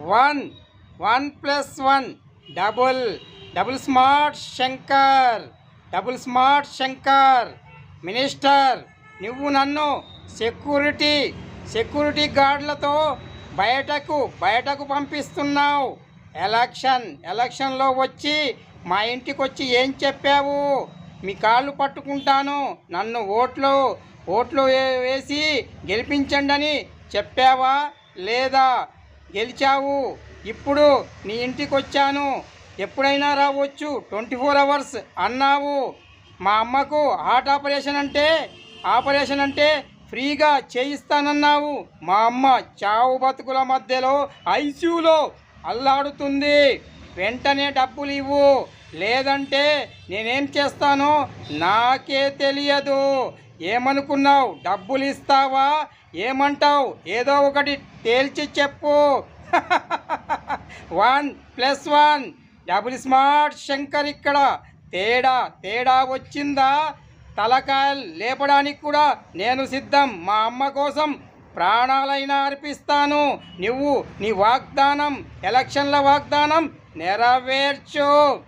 One one plus one double double smart Shankar double smart Shankar minister నువ్వు నన్ను security security గార్డులతో బయటకు బయటకు పంపిస్తున్నావు. Election ఎలక్షన్లో వచ్చి మా ఇంటికి వచ్చి ఏం చెప్పావు? మీ కాళ్ళు పట్టుకుంటాను. నన్ను ఓట్లు ఓట్లు వే- వేసి గెలిపించండి అని చెప్పావా? లేదా గెలిచావు? ఇప్పుడు నీ ఇంటికి వచ్చాను ఎప్పుడైనా రావచ్చు. ట్వంటీ ఫోర్ అవర్స్ అన్నావు. మా అమ్మకు హార్ట్ ఆపరేషన్ అంటే ఆపరేషన్ అంటే ఫ్రీగా చేయిస్తానన్నావు. మా అమ్మ చావు బతుకుల మధ్యలో ఐసీయూలో అల్లాడుతుంది. వెంటనే డబ్బులు ఇవ్వు. లేదంటే నేనేం చేస్తాను నాకే తెలియదు. ఏమనుకున్నావు? డబ్బులు ఇస్తావా? ఏమంటావు? ఏదో ఒకటి తేల్చి చెప్పు. One plus one. Double smart Shankar ఇక్కడ. తేడా తేడా వచ్చిందా? తలకాయలు లేపడానికి కూడా నేను సిద్ధం. మా అమ్మ కోసం ప్రాణాలైనా అర్పిస్తాను. నువ్వు నీ వాగ్దానం ఎలక్షన్ల వాగ్దానం నెరవేర్చు.